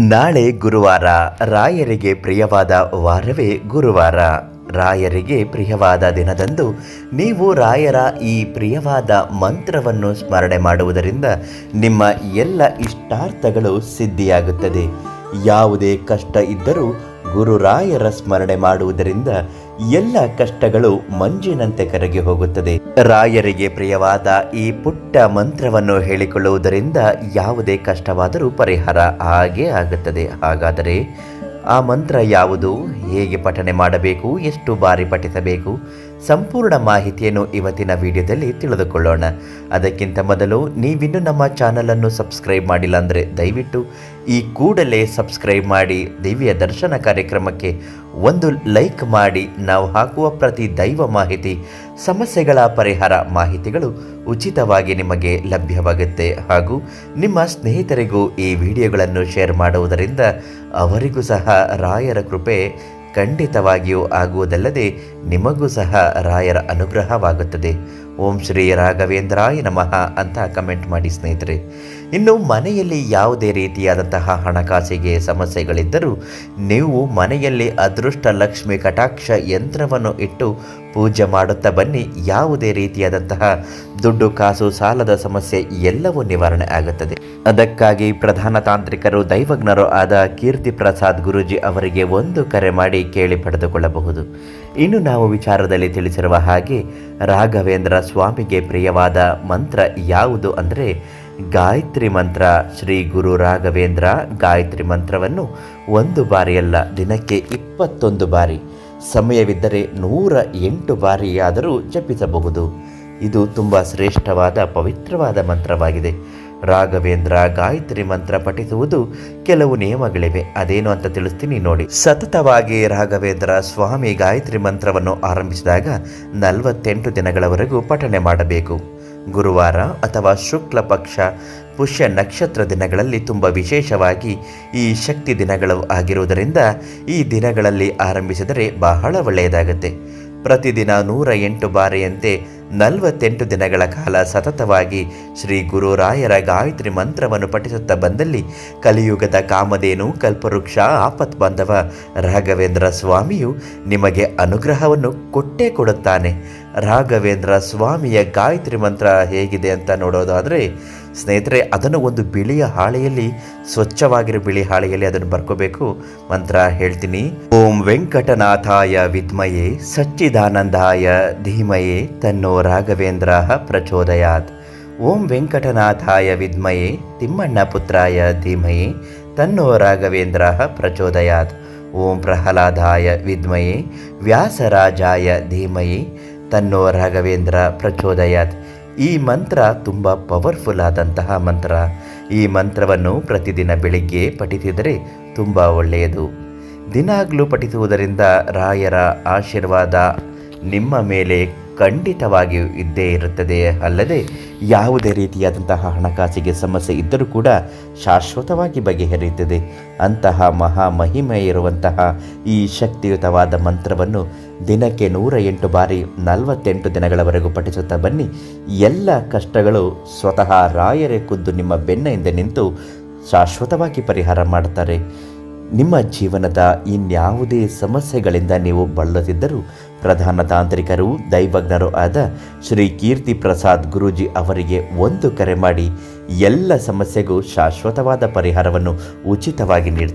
ನಾಳೆ ಗುರುವಾರ, ರಾಯರಿಗೆ ಪ್ರಿಯವಾದ ವಾರವೇ ಗುರುವಾರ. ರಾಯರಿಗೆ ಪ್ರಿಯವಾದ ದಿನದಂದು ನೀವು ರಾಯರ ಈ ಪ್ರಿಯವಾದ ಮಂತ್ರವನ್ನು ಸ್ಮರಣೆ ಮಾಡುವುದರಿಂದ ನಿಮ್ಮ ಎಲ್ಲ ಇಷ್ಟಾರ್ಥಗಳು ಸಿದ್ಧಿಯಾಗುತ್ತದೆ. ಯಾವುದೇ ಕಷ್ಟ ಇದ್ದರೂ ಗುರುರಾಯರ ಸ್ಮರಣೆ ಮಾಡುವುದರಿಂದ ಎಲ್ಲ ಕಷ್ಟಗಳು ಮಂಜಿನಂತೆ ಕರಗಿ ಹೋಗುತ್ತದೆ. ರಾಯರಿಗೆ ಪ್ರಿಯವಾದ ಈ ಪುಟ್ಟ ಮಂತ್ರವನ್ನು ಹೇಳಿಕೊಳ್ಳುವುದರಿಂದ ಯಾವುದೇ ಕಷ್ಟವಾದರೂ ಪರಿಹಾರ ಆಗೇ ಆಗುತ್ತದೆ. ಹಾಗಾದರೆ ಆ ಮಂತ್ರ ಯಾವುದು? ಹೇಗೆ ಪಠನೆ ಮಾಡಬೇಕು? ಎಷ್ಟು ಬಾರಿ ಪಠಿಸಬೇಕು? ಸಂಪೂರ್ಣ ಮಾಹಿತಿಯನ್ನು ಇವತ್ತಿನ ವಿಡಿಯೋದಲ್ಲಿ ತಿಳಿದುಕೊಳ್ಳೋಣ. ಅದಕ್ಕಿಂತ ಮೊದಲು ನೀವಿನ್ನು ನಮ್ಮ ಚಾನಲನ್ನು ಸಬ್ಸ್ಕ್ರೈಬ್ ಮಾಡಿಲ್ಲ ಅಂದರೆ ದಯವಿಟ್ಟು ಈ ಕೂಡಲೇ ಸಬ್ಸ್ಕ್ರೈಬ್ ಮಾಡಿ, ದಿವ್ಯ ದರ್ಶನ ಕಾರ್ಯಕ್ರಮಕ್ಕೆ ಒಂದು ಲೈಕ್ ಮಾಡಿ, ನಾವು ಹಾಕುವ ಪ್ರತಿ ದೈವ ಮಾಹಿತಿ, ಸಮಸ್ಯೆಗಳ ಪರಿಹಾರ ಮಾಹಿತಿಗಳು ಉಚಿತವಾಗಿ ನಿಮಗೆ ಲಭ್ಯವಾಗುತ್ತೆ. ಹಾಗೂ ನಿಮ್ಮ ಸ್ನೇಹಿತರಿಗೂ ಈ ವಿಡಿಯೋಗಳನ್ನು ಶೇರ್ ಮಾಡುವುದರಿಂದ ಅವರಿಗೂ ಸಹ ರಾಯರ ಕೃಪೆ ಖಂಡಿತವಾಗಿಯೂ ಆಗುವುದಲ್ಲದೆ ನಿಮಗೂ ಸಹ ರಾಯರ ಅನುಗ್ರಹವಾಗುತ್ತದೆ. ಓಂ ಶ್ರೀ ರಾಘವೇಂದ್ರಾಯ ನಮಃ ಅಂತ ಕಮೆಂಟ್ ಮಾಡಿ ಸ್ನೇಹಿತರೆ. ಇನ್ನು ಮನೆಯಲ್ಲಿ ಯಾವುದೇ ರೀತಿಯಾದಂತಹ ಹಣಕಾಸಿಗೆ ಸಮಸ್ಯೆಗಳಿದ್ದರೂ ನೀವು ಮನೆಯಲ್ಲಿ ಅದೃಷ್ಟ ಲಕ್ಷ್ಮಿ ಕಟಾಕ್ಷ ಯಂತ್ರವನ್ನು ಇಟ್ಟು ಪೂಜೆ ಮಾಡುತ್ತಾ ಬನ್ನಿ. ಯಾವುದೇ ರೀತಿಯಾದಂತಹ ದುಡ್ಡು, ಕಾಸು, ಸಾಲದ ಸಮಸ್ಯೆ ಎಲ್ಲವೂ ನಿವಾರಣೆ ಆಗುತ್ತದೆ. ಅದಕ್ಕಾಗಿ ಪ್ರಧಾನ ತಾಂತ್ರಿಕರು, ದೈವಜ್ಞರು ಆದ ಕೀರ್ತಿ ಪ್ರಸಾದ್ ಗುರುಜಿ ಅವರಿಗೆ ಒಂದು ಕರೆ ಮಾಡಿ ಕೇಳಿ ಪಡೆದುಕೊಳ್ಳಬಹುದು. ಇನ್ನು ನಾವು ವಿಚಾರದಲ್ಲಿ ತಿಳಿಸಿರುವ ಹಾಗೆ ರಾಘವೇಂದ್ರ ಸ್ವಾಮಿಗೆ ಪ್ರಿಯವಾದ ಮಂತ್ರ ಯಾವುದು ಅಂದರೆ ಗಾಯತ್ರಿ ಮಂತ್ರ ಶ್ರೀ ಗುರು ರಾಘವೇಂದ್ರ ಗಾಯತ್ರಿ ಮಂತ್ರವನ್ನು ಒಂದು ಬಾರಿಯಲ್ಲ ದಿನಕ್ಕೆ ಇಪ್ಪತ್ತೊಂದು ಬಾರಿ. ಸಮಯವಿದ್ದರೆ ನೂರ ಎಂಟು ಬಾರಿಯಾದರೂ ಜಪಿಸಬಹುದು. ಇದು ತುಂಬ ಶ್ರೇಷ್ಠವಾದ ಪವಿತ್ರವಾದ ಮಂತ್ರವಾಗಿದೆ. ರಾಘವೇಂದ್ರ ಗಾಯತ್ರಿ ಮಂತ್ರ ಪಠಿಸುವುದು ಕೆಲವು ನಿಯಮಗಳಿವೆ. ಅದೇನು ಅಂತ ತಿಳಿಸ್ತೀನಿ ನೋಡಿ. ಸತತವಾಗಿ ರಾಘವೇಂದ್ರ ಸ್ವಾಮಿ ಗಾಯತ್ರಿ ಮಂತ್ರವನ್ನು ಆರಂಭಿಸಿದಾಗ ನಲವತ್ತೆಂಟು ದಿನಗಳವರೆಗೂ ಪಠನೆ ಮಾಡಬೇಕು. ಗುರುವಾರ ಅಥವಾ ಶುಕ್ಲ ಪಕ್ಷ, ಪುಷ್ಯ ನಕ್ಷತ್ರ ದಿನಗಳಲ್ಲಿ ತುಂಬ ವಿಶೇಷವಾಗಿ ಈ ಶಕ್ತಿ ದಿನಗಳು ಆಗಿರುವುದರಿಂದ ಈ ದಿನಗಳಲ್ಲಿ ಆರಂಭಿಸಿದರೆ ಬಹಳ ಒಳ್ಳೆಯದಾಗುತ್ತೆ. ಪ್ರತಿದಿನ ನೂರ ಎಂಟು ಬಾರಿಯಂತೆ ನಲವತ್ತೆಂಟು ದಿನಗಳ ಕಾಲ ಸತತವಾಗಿ ಶ್ರೀ ಗುರುರಾಯರ ಗಾಯತ್ರಿ ಮಂತ್ರವನ್ನು ಪಠಿಸುತ್ತಾ ಬಂದಲ್ಲಿ ಕಲಿಯುಗದ ಕಾಮಧೇನು, ಕಲ್ಪವೃಕ್ಷ, ಆಪತ್ ಬಾಂಧವ ರಾಘವೇಂದ್ರ ಸ್ವಾಮಿಯು ನಿಮಗೆ ಅನುಗ್ರಹವನ್ನು ಕೊಟ್ಟೇ ಕೊಡುತ್ತಾನೆ. ರಾಘವೇಂದ್ರ ಸ್ವಾಮಿಯ ಗಾಯತ್ರಿ ಮಂತ್ರ ಹೇಗಿದೆ ಅಂತ ನೋಡೋದಾದರೆ, ಸ್ನೇಹಿತರೆ, ಅದನ್ನು ಒಂದು ಬಿಳಿಯ ಹಾಳೆಯಲ್ಲಿ, ಸ್ವಚ್ಛವಾಗಿರೋ ಬಿಳಿ ಹಾಳೆಯಲ್ಲಿ ಅದನ್ನು ಬರ್ಕೋಬೇಕು. ಮಂತ್ರ ಹೇಳ್ತೀನಿ. ಓಂ ವೆಂಕಟನಾಥಾಯ ವಿದ್ಮಯೇ, ಸಚ್ಚಿದಾನಂದಾಯ ಧೀಮಯೇ, ತನ್ನೋ ರಾಘವೇಂದ್ರ ಪ್ರಚೋದಯಾತ್. ಓಂ ವೆಂಕಟನಾಥಾಯ ವಿದ್ಮಯೇ, ತಿಮ್ಮಣ್ಣ ಪುತ್ರಾಯ ಧೀಮಯೇ, ತನ್ನೋ ರಾಘವೇಂದ್ರ ಪ್ರಚೋದಯಾತ್. ಓಂ ಪ್ರಹ್ಲಾದಾಯ ವಿದ್ಮಯೇ, ವ್ಯಾಸರಾಜಾಯ ಧೀಮಯೇ ತನ್ನೋ ರಾಘವೇಂದ್ರ ಪ್ರಚೋದಯಾತ್. ಈ ಮಂತ್ರ ತುಂಬ ಪವರ್ಫುಲ್ ಆದಂತಹ ಮಂತ್ರ. ಈ ಮಂತ್ರವನ್ನು ಪ್ರತಿದಿನ ಬೆಳಿಗ್ಗೆ ಪಠಿಸಿದರೆ ತುಂಬ ಒಳ್ಳೆಯದು. ದಿನಾಗಲೂ ಪಠಿಸುವುದರಿಂದ ರಾಯರ ಆಶೀರ್ವಾದ ನಿಮ್ಮ ಮೇಲೆ ಖಂಡಿತವಾಗಿಯೂ ಇದ್ದೇ ಇರುತ್ತದೆ. ಅಲ್ಲದೆ ಯಾವುದೇ ರೀತಿಯಾದಂತಹ ಹಣಕಾಸಿಗೆ ಸಮಸ್ಯೆ ಇದ್ದರೂ ಕೂಡ ಶಾಶ್ವತವಾಗಿ ಬಗೆಹರಿಯುತ್ತದೆ. ಅಂತಹ ಮಹಾ ಮಹಿಮೆ ಇರುವಂತಹ ಈ ಶಕ್ತಿಯುತವಾದ ಮಂತ್ರವನ್ನು ದಿನಕ್ಕೆ ನೂರ ಎಂಟು ಬಾರಿ ನಲವತ್ತೆಂಟು ದಿನಗಳವರೆಗೂ ಪಠಿಸುತ್ತಾ ಬನ್ನಿ. ಎಲ್ಲ ಕಷ್ಟಗಳು ಸ್ವತಃ ರಾಯರೇ ಖುದ್ದು ನಿಮ್ಮ ಬೆನ್ನ ಹಿಂದೆ ನಿಂತು ಶಾಶ್ವತವಾಗಿ ಪರಿಹಾರ ಮಾಡುತ್ತಾರೆ. ನಿಮ್ಮ ಜೀವನದ ಇನ್ಯಾವುದೇ ಸಮಸ್ಯೆಗಳಿಂದ ನೀವು ಬಳಲುತ್ತಿದ್ದರೂ ಪ್ರಧಾನ ತಾಂತ್ರಿಕರು, ದೈವಜ್ಞರು ಆದ ಶ್ರೀ ಕೀರ್ತಿ ಪ್ರಸಾದ್ ಗುರೂಜಿ ಅವರಿಗೆ ಒಂದು ಕರೆ ಮಾಡಿ ಎಲ್ಲ ಸಮಸ್ಯೆಗೂ ಶಾಶ್ವತವಾದ ಪರಿಹಾರವನ್ನು ಉಚಿತವಾಗಿ ನೀಡ್ತಾರೆ.